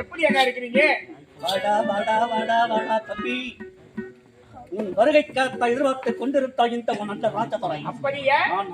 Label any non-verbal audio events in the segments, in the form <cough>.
எப்படி அண்ணா இருக்கிறீங்க? வாடா வாடா வாடா வாடா தம்பி. உன் வருகைக்காக எதிர்பார்த்து கொண்டிருந்தாய் இந்த உன் அந்த ராஜபுரை அப்படியா? நான்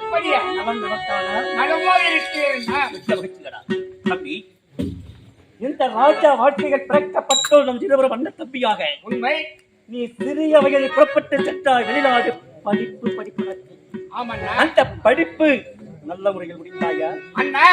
அப்படியா? நலம் நலமாக இருக்கிறேன். தம்பி இந்த ராஜா வாழ்க்கைகள் பிறக்கப்பட்டோம் நம் இருவரும் அண்ணன் தம்பியாக. உண்மை. நீ சிறிய வயதில் புறப்பட்டு சென்றாய். வெளிநாடு படிப்பு ஆமாண்ணா அந்த படிப்பு நல்ல முறையில் முடிந்தாயா? அண்ணா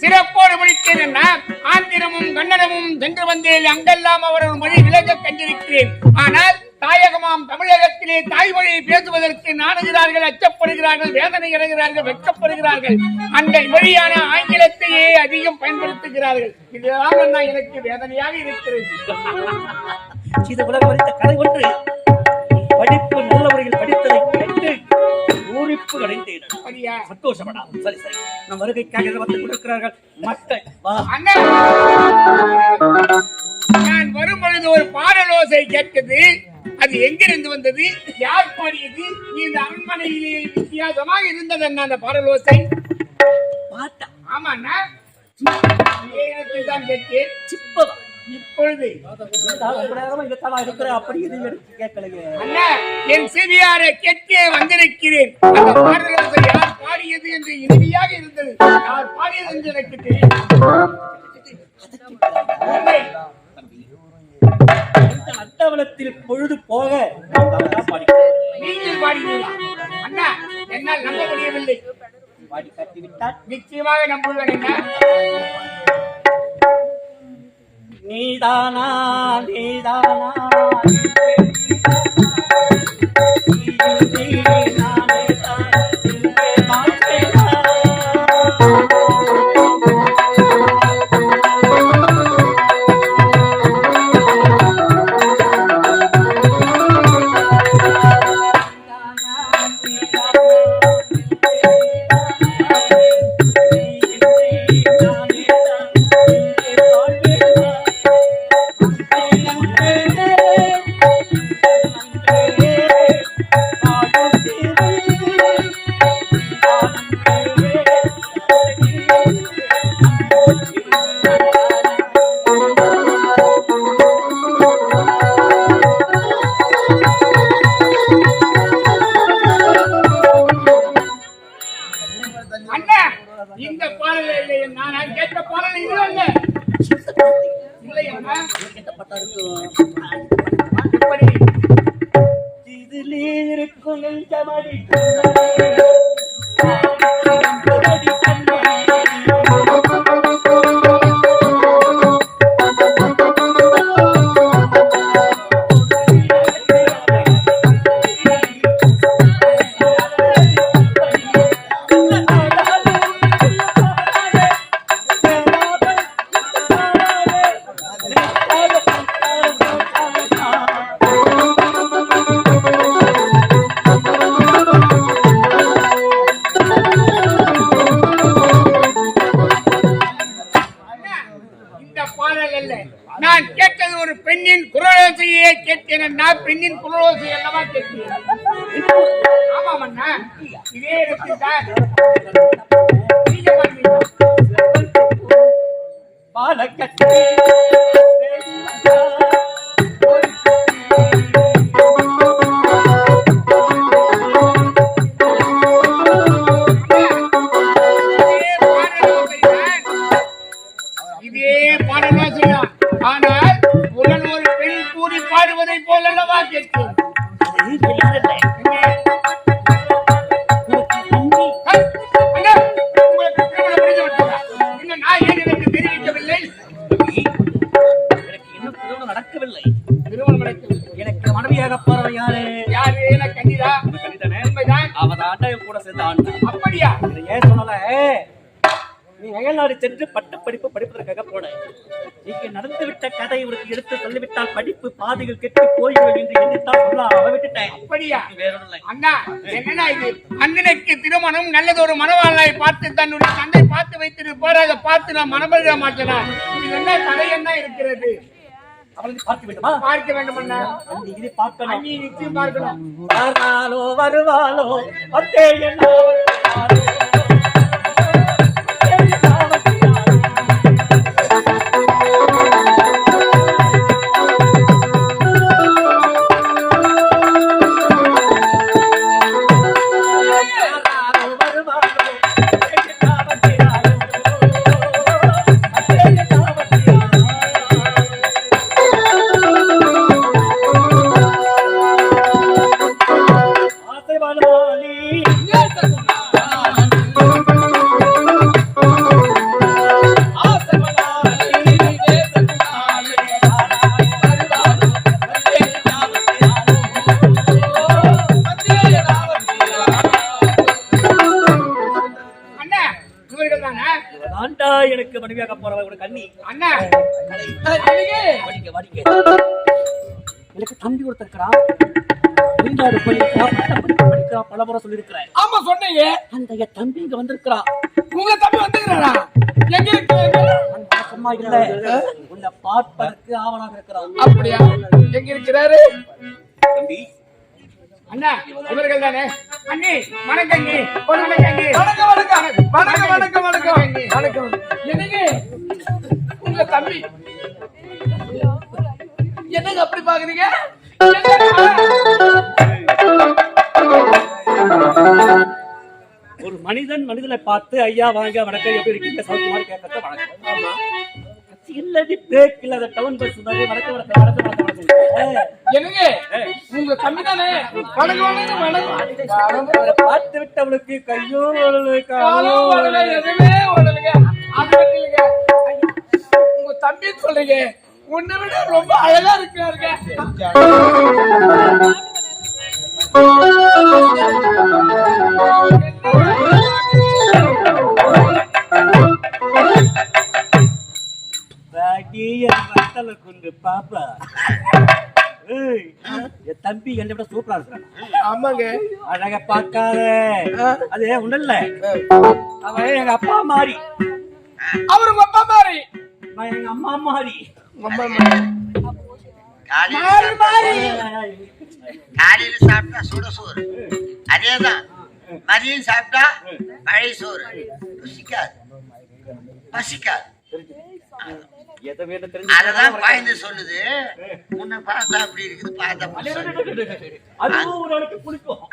சிறப்போடு முடித்தேன் அண்ணா. ஆந்திரமும் கன்னடமும் சென்று வந்தேன். அங்கெல்லாம் அவர்கள் மொழி விளங்க கண்டிருக்கிறேன். ஆனால் தாயகமாம் தமிழகத்திலே தாய்மொழியை பேசுவதற்கு நாணுகிறார்கள் அச்சப்படுகிறார்கள் வேதனை அடைகிறார்கள் வெட்கப்படுகிறார்கள். அந்த மொழியான ஆங்கிலத்தையே அதிகம் பயன்படுத்துகிறார்கள். இதுதான் எனக்கு வேதனையாக இருக்கிறது. இது அறிந்த கதை ஒன்று. படிப்பு நல்ல முறையில் படித்ததை கேட்டு பூரிப்பு அடைந்தேன். சந்தோஷப்படா சரி சரி. நம் வருகைக்காக எதிர்பார்த்து கொண்டிருக்கிறார்கள் மக்கள். நான் வரும் பொழுது ஒரு பாடலோசை கேட்டது. அது எங்கிருந்து வந்தது? யார் பாடியது? இந்த அரண்மனையிலே வித்தியாசமாக இருந்தது அண்ணா அந்த பாடலோசை. பாட்டா ஆமா அண்ணா நேரத்தில் தான் கேட்டேன். சிப்பதா இப்பொழுது அப்படி எதுவும் எடுத்து கேட்கலையே அண்ணா என் செவியாரை கேட்டே வந்திருக்கிறேன். அந்த யார் பாடியது என்று இனிமையாக இருந்தது. யார் பாடியது என்று எனக்கு தெரியும் அட்டவணத்தில் பொழுது போக நீங்கள் பாடினீர்களா? அண்ணா என்னால் நம்ப முடியவில்லை. பாடி நிச்சயமாக நம்புவேன் அண்ணா. நீதானா நீதானா? பாலக்கட்ட திருமணம் எனக்கு மனைவியாக போறவ யாரு? யாரு என கண்டிதா உண்மைதான். அவன் ஆண்டையும் கூட சேர்ந்த ஆண்டு அப்படியா? ஏன் சொல்லல? நீ அயல்நாடு சென்று பட்ட படிப்பு படிப்பதற்காக போன. இங்கே நடந்துவிட்ட கதை உனக்கு எடுத்து சொல்லிவிட்டால் படிப்பு பாதைகள் கெட்டு போய்விடும் என்று எண்ணித்தான் சொல்ல அவ விட்டுட்டேன். அப்படியா? வேற அண்ணா என்னன்னா இது? அண்ணனுக்கு திருமணம் நல்லதொரு மனவாளனை பார்த்து தன்னுடைய தந்தை பார்த்து வைத்திருப்பார் அதை பார்த்து நான் மனமறிய மாட்டேனா? இது என்ன தடை என்ன இருக்கிறது? அவளை பார்க்க வேண்டுமா? பார்க்க வேண்டும் இதை பார்க்கணும். பார்க்கணும். வருவாளோ அத்தே என்ன எனக்கு மனைவியாக போறவ ஒரு கண்ணி. அண்ணா. வடிக்க வடிக்க. எனக்கு தம்பி ஒருத்தர் இருக்கிறான். வெளிநாடு போயிருக்கிறான் படிக்கிறான் பல முறை சொல்லியிருக்கிறேன் ஆமா சொன்னீங்க. அந்த என் தம்பி இங்க வந்திருக்கிறான் உங்க தம்பி வந்துக்கிறாரா எங்க இருக்கு? சும்மா இல்ல. உன்னை பார்ப்பதற்கு ஆவணாக இருக்கிறான். அப்படியா? எங்க இருக்கிறாரு? தம்பி அண்ணா இவர்கள் தானே? அண்ணி வணக்கம் அண்ணி. ஒரு வணக்கம் வணக்கம். வணக்கம் வணக்கம் வணக்கம் வணக்கம். வணக்கம் என்னங்க? உங்க தம்பி. என்னங்க அப்படி பாக்குறீங்க? ஒரு மனிதன் மனிதனை பார்த்து ஐயா வாங்க வணக்கம். எப்படி இருக்கீங்க? சௌக்கியமாக கேட்கறது வணக்கம் இல்லடி பிரேக் இல்லாத டவுன் பஸ் மாதிரி வணக்கம் வணக்கம் வணக்கம் என்னங்க? உங்க தம்பி தானே? வணக்கம் வணக்கம் பார்த்து விட்டவளுக்கு கையோ வரல, காலோ காலம். எதுவுமே ஓடலைங்க. உங்க தம்பின்னு சொல்றீங்க. உன்னை விட ரொம்ப அழகா இருக்கிறாருங்க. பாட்டி, என் வத்தல குண்டு பாப்பா. ஏய், என் தம்பி என்னை விட சூப்பரா இருக்கிறான் ஆமாங்க. அழக பார்க்காத. அது ஒண்ணு இல்ல அவன் எங்க அப்பா மாறி. அவரு உங்க அப்பா மாதிரி நான் எங்க அம்மா மாறி. அம்மா மாதிரி. காலையில சாப்பிட்டா- காலையில சாப்பிட்டா சுட சோறு. அதேதான். மதியம் சாப்பிட்டா பழைய சோறு. ருசிக்காது. பசிக்காது. அததான் பாய்ந்து சொல்லுது உன்னை பார்த்தா அப்படி இருக்குது பார்த்தா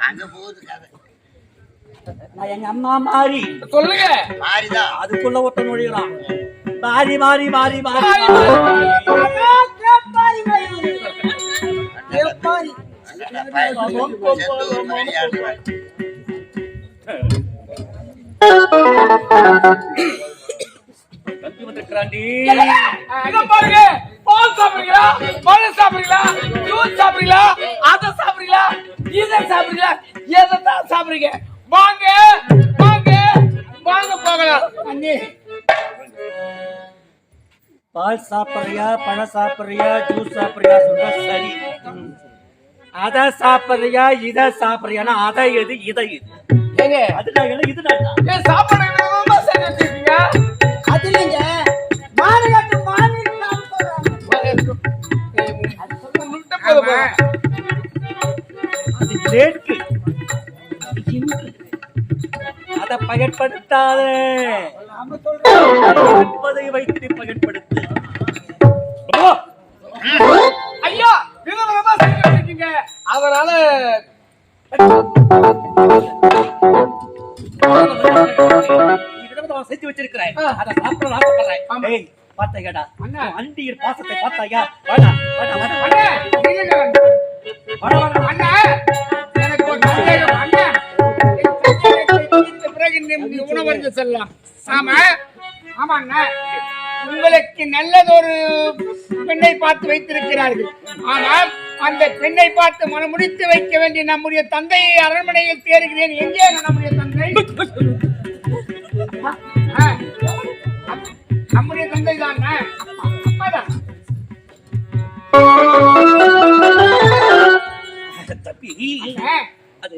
அங்க போகுது கதை நான் எங்க அம்மா மாறி சொல்லுங்க மாறிதான் அதுக்குள்ள ஒருத்தன் நுழையலாம் மாறி மாறி மாறி மாறி மாறி, பாருங்க. பால் சாப்பிடுறீங்களா? பழம் சாப்பிடுறீங்களா? ஜூஸ் சாப்பிடுறீங்களா? அத சாப்பிடுறீங்களா? இத சாப்பிடுறீங்களா? எதான் சாப்பிடுறீங்க? வாங்க வாங்க வாங்க போகலாம் அண்ணி. பால் சாப்பிடுறியா பழம் சாப்பிடுறியா ஜூஸ் சாப்பிடுறியா சொல்ற சரி. அத சாப்பிடுறியா இத சாப்பிடுறியானா அத எது இத இது அது நான் இது நான் தான். சாப்பாடு அது பயன்படுத்தாத இருப்பதை வைத்து பயன்படுத்து அப்பா, ஐயா விதவிதமா செஞ்சு வச்சிருக்கீங்க அதனால செஞ்சு வச்சிருக்கிறாய். அதை சாப்பிட ஆசைப்படுறாய். பார்த்தாயாடா? அண்ணா. அண்டியின் பாசத்தை பார்த்தாயா? வாடா, வாடா, வாடா, வாடா. அண்ணா இல்லைங்க வாடா, வாடா. அண்ணா எனக்கு ஒரு சந்தேகம் அண்ணா பிறகு உணவருந்து செல்லலாம் ஆமா ஆமா அண்ணா உங்களுக்கு நல்லதொரு பெண்ணை பார்த்து வைத்திருக்கிறார்கள் ஆனால் அந்த பெண்ணை பார்த்து மனமுடித்து வைக்க வேண்டிய நம்முடைய தந்தையை அரண்மனையில் தேடுகிறேன் எங்கே நம்முடைய தந்தை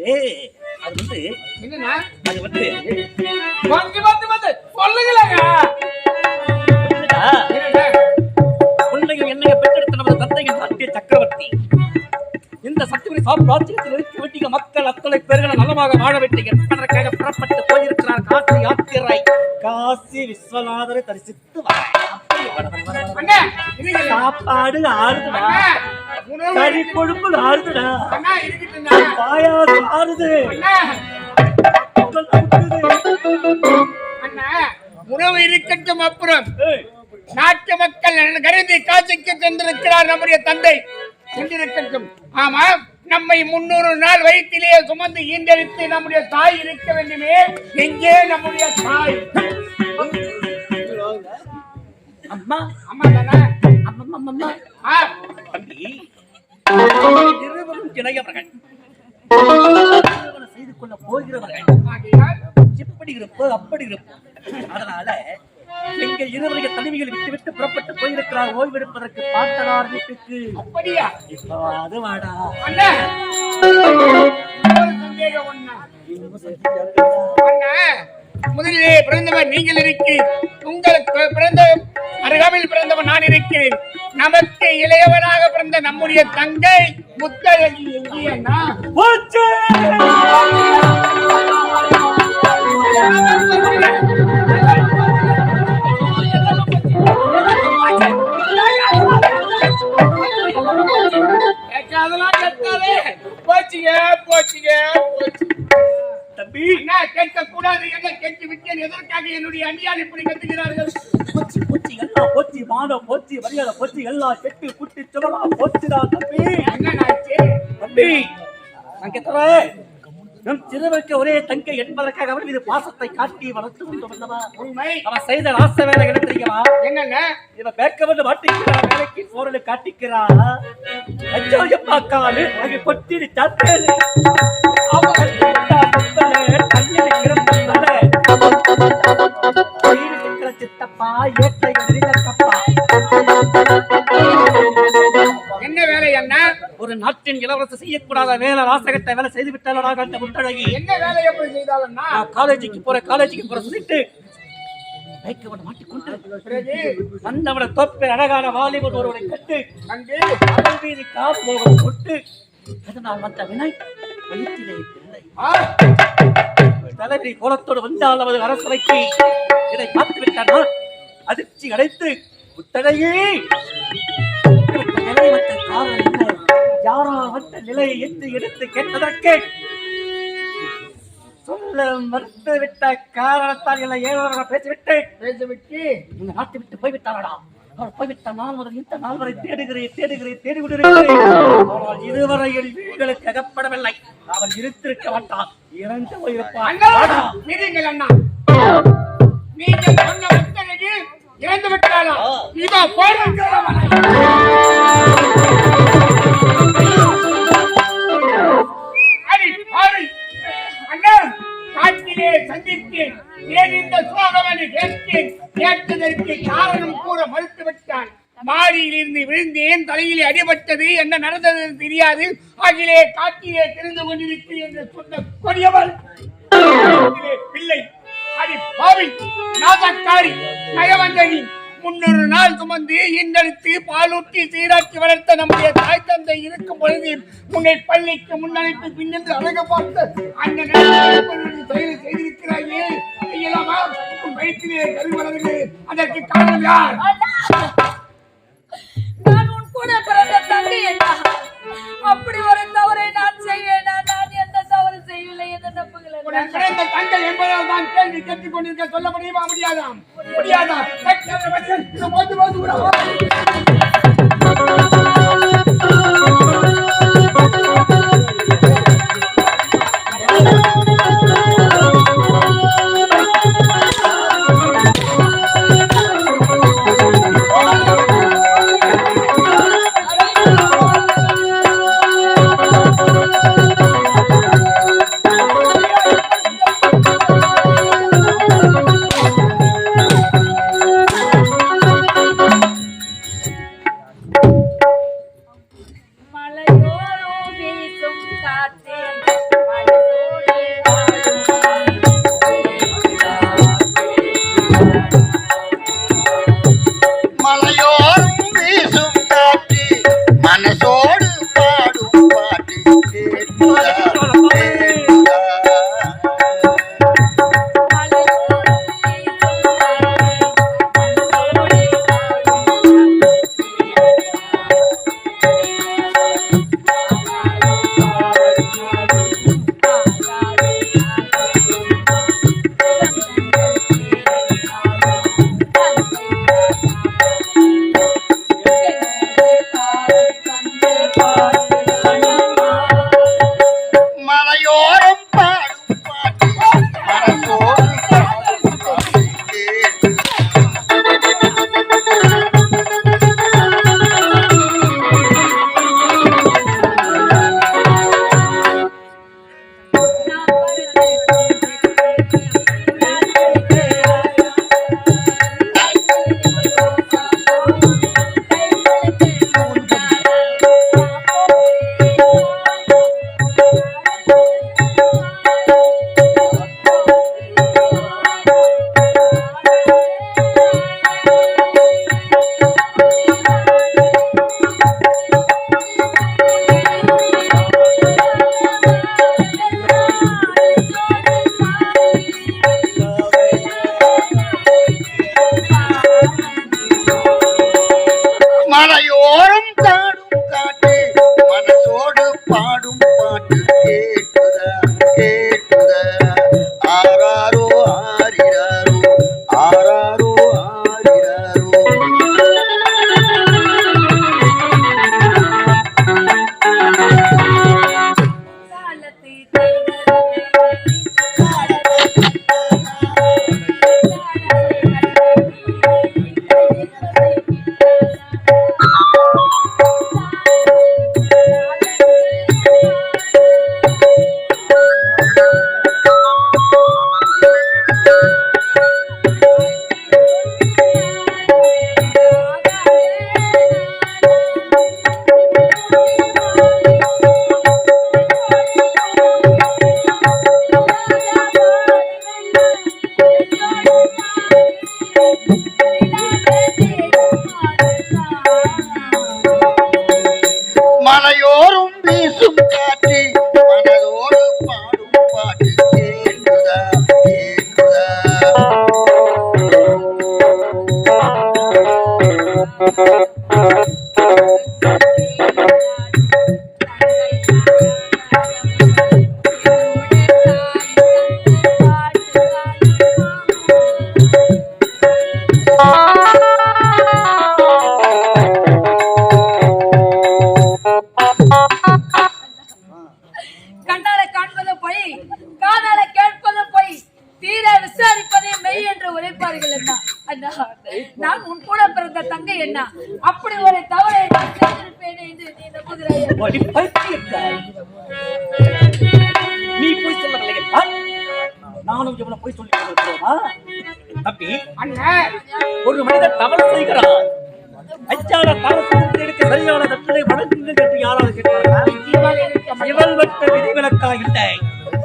அது அது வந்து அது வந்து வந்து வந்து வந்து. சொல்லுங்களேங்க. என்னடா, என்னண்ணா? உன்னையும் என்னையும் பெற்றெடுத்த நமது தந்தையின் நாட்டிய சக்கரவர்த்தி. இந்த சக்திபுரி சாம்ராஜ்யத்தில் இருக்க வேண்டிய மக்கள். அத்தனை பேர்களை நலமாக வாழ வேண்டும் என்பதற்காக புறப்பட்டு போயிருக்கிறார். காசி யாத்திரை. காசி விஸ்வநாதரை தரிசித்து சாப்பாடு உணவு கறி கொழுப்பு ஆறுதுடா பாயாசம் ஆறுது உணவு இருக்கட்டும் அப்புறம். நாட்டு மக்கள் கருதி காட்சிக்கு சென்றிருக்கிறார் நம்முடைய தந்தை. சென்றிருக்கட்டும் ஆமா நம்மை முன்னூறு நாள் வயிற்றிலேயே சுமந்து ஈண்டெடுத்து நம்முடைய தாய் இருக்க வேண்டுமே. எங்கே நம்முடைய தாய்? அம்மா. அம்மா தானே அம்மா, அம்மா, அம்மா. ஆ, தம்பி. இருவரும் செய்து கொள்ள போகிறவர்கள். எப்படி இருப்போ அப்படி இருப்போம். அதனால எங்க இருவருடைய தனிமையில் விட்டு விட்டு புறப்பட்டு போயிருக்கிறார். ஓய்வெடுப்பதற்கு பாட்டனார் வீட்டுக்கு. அப்படியா? இப்போ அது வாடா சந்தேகம் முதலிலே பிறந்தவர் நீங்கள் இருக்கிறீர். உங்களுக்கு பிறந்த அருகாமையில் பிறந்தவன் நான் இருக்கிறேன். நமக்கு இளையவனாக பிறந்த நம்முடைய தங்கை முத்தழகி எங்கே அண்ணா போச்சு! அதெல்லாம் கத்தாதே போச்சுங்க போச்சுங்க. போச்சு தம்பி. அண்ணா கேட்க கூடாது என்ன கேட்டு விட்டேன். எதற்காக என்னுடைய அடியார் இப்படி கத்துகிறார்கள்? போச்சு போச்சு எல்லாம் போச்சு. மானம் போச்சு மரியாதை போச்சு. எல்லாம் கெட்டு குட்டி சுவரா போச்சுடா தம்பி. என்ன தம்பி. கேட்கிறேன். நம் சிறுவருக்கு ஒரே தங்கை என்பதற்காக அவன் மீது பாசத்தை காட்டி வளர்த்து கொண்டு வந்தவா? உண்மை. அவன் செய்த ராச வேலை என்ன தெரியுமா? என்னண்ணா இவன் பேக்க வந்து மாட்டிக்கிறா வேலைக்கு போறல காட்டிக்கிறா. அச்சோ எப்பா காலு? அங்க அவன் கிடந்தலே. வீடு இருக்கிற சித்தப்பா ஏட்டை அண்ணா ஒரு நாட்டின் இளவரசு செய்யக்கூடாத வேலை ராசகத்தை வேலை செய்து விட்டாளா கண்ட முட்டழகி. என்ன வேலை எப்படி காலேஜுக்கு போற காலேஜுக்கு போற சொல்லிட்டு மாட்டிக்கொண்டு வந்தவனை அழகான வாலிபன் ஒருவனை கட்டு கண்டு அவன் மீது காப்போகம் கொட்டு அதனால் வந்த வினை வயிற்றிலே தலைவி கோலத்தோடு வந்தால் அவரது அரசவைக்கு இதை பார்த்து விட்டானா அதிர்ச்சி அடைத்து காரணம் என்ன? யாரா வந்த நிலையை எட்டு எடுத்து கேட்டதற்கு சொல்ல மறுத்து விட்ட காரணத்தால் இல்லை ஏதோ பேசிவிட்டு பேசிவிட்டு? இந்த நாட்டை விட்டு போய்விட்டாளா அவள் போய்விட்ட நாள் முதல் இந்த நாள் வரை தேடுகிறேன் தேடுகிறேன் தேடிவிடுகிறேன் இதுவரையில் வீடுகளுக்கு அகப்படவில்லை. அவள் இருந்திருக்க மாட்டான் இறந்து போயிருப்பான் இறந்து விட்டாரா காட்டிலே சந்தித்து ஏன் இந்த சோகவனை கேட்டேன் கேட்டதற்கு காரணம் கூற மறுத்துவிட்டான். விட்டான் விழுந்து விழுந்தேன் தலையிலே அடிபட்டது? என்ன நடந்தது தெரியாது. அகிலே காட்டிலே தெரிந்து கொண்டிருக்கிறேன் என்று சொன்ன கொடியவள் பிள்ளை அடி பாவி நாசக்காரி நயவந்தனி முன்னொரு நாள் சுமந்து இன்றெடுத்து பாலூட்டி சீராக்கி வளர்த்த நம்முடைய தாய் தந்தை இருக்கும் பொழுது உன்னை பள்ளிக்கு முன்னழைத்து பின்னின்று அழக பார்த்து அந்த செயலை செய்திருக்கிறாயே செய்யலாமா உன் வயிற்றிலே கரு அதற்கு காரணம் யார்? நான் உன் கூட பிறந்த தங்கை அண்ணா. அப்படி ஒரு தவறை நான் செய்வேனா நான் செய்யவில்லை எந்த தப்புகள் தந்தை என்பதால் தான் கேள்வி கேட்டுக் கொண்டிருக்க சொல்ல முடியுமா? முடியாதாம் முடியாதா?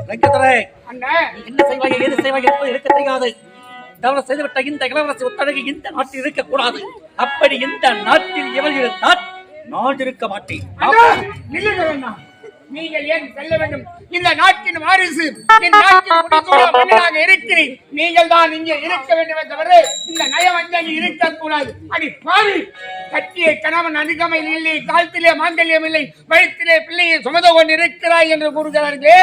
வெங்கடரே அண்ணன் நீ என்ன செய்வாய் ஏது செய்வாய் என்பது எனக்கு தெரியாது. தவறு செய்துவிட்ட இந்த இளவரசி ஒத்தழகு இந்த நாட்டில் இருக்கக்கூடாது. அப்படி இந்த நாட்டில் இவள் இருந்தால் நான் இருக்க மாட்டேன். நீங்கள் ஏன் செல்ல வேண்டும்? இந்த நாட்டின் வாரிசு மன்னனாக <laughs> இருக்கிறேன். நீங்கள் தான் இங்கே இருக்க வேண்டுமே தவிர இந்த நயவஞ்சகி இருக்கக்கூடாது. அடி பாவி. கட்டிய கணவன் அருகமையில் இல்லை காலத்திலே மாங்கல்யம் இல்லை வயிற்றிலே பிள்ளையை சுமந்து கொண்டு இருக்கிறாய் என்று கூறுகிறார்களே.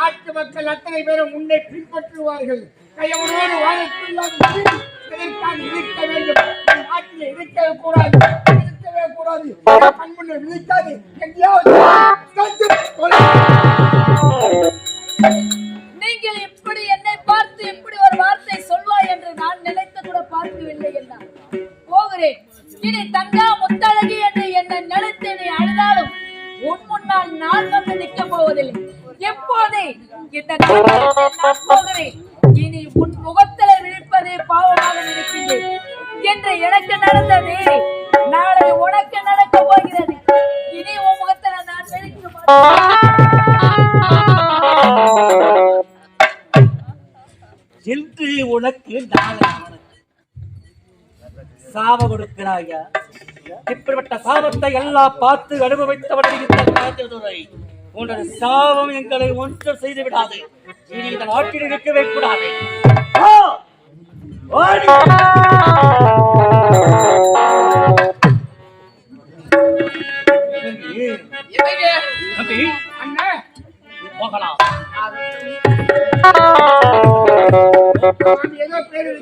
நாட்டு மக்கள் அத்தனை பேரும் உன்னை பின்பற்றுவார்கள். கையவனோடு இதற்காக இருக்க வேண்டும். நாட்டில் இருக்கவே கூடாது. இருக்கவே கூடாது. கண் முன்னே விழிக்காது. எங்கேயாவது போவதில்லை. எப்போதே இந்த நான் போகிறேன் இனி உன் முகத்திலே விழிப்பதே பாவமாக நினைக்கின்றேன். என்று எனக்கு நடந்தது நாளை உனக்கு நடக்க போகிறது. இனி உன் முகத்தில நான் விழிக்க மாட்டேன். உனக்கு நாளை உனக்கு கொடுக்கிறாயா? இப்படிப்பட்ட சாபத்தை எல்லாம் பார்த்து அனுபவித்தவர்கள் இந்த ராஜதுரை சாபம் எங்களை ஒன்றும் செய்து விடாது. இனி இந்த நாட்டில் இருக்கவே கூடாது. போகலாம்.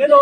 ஏதோ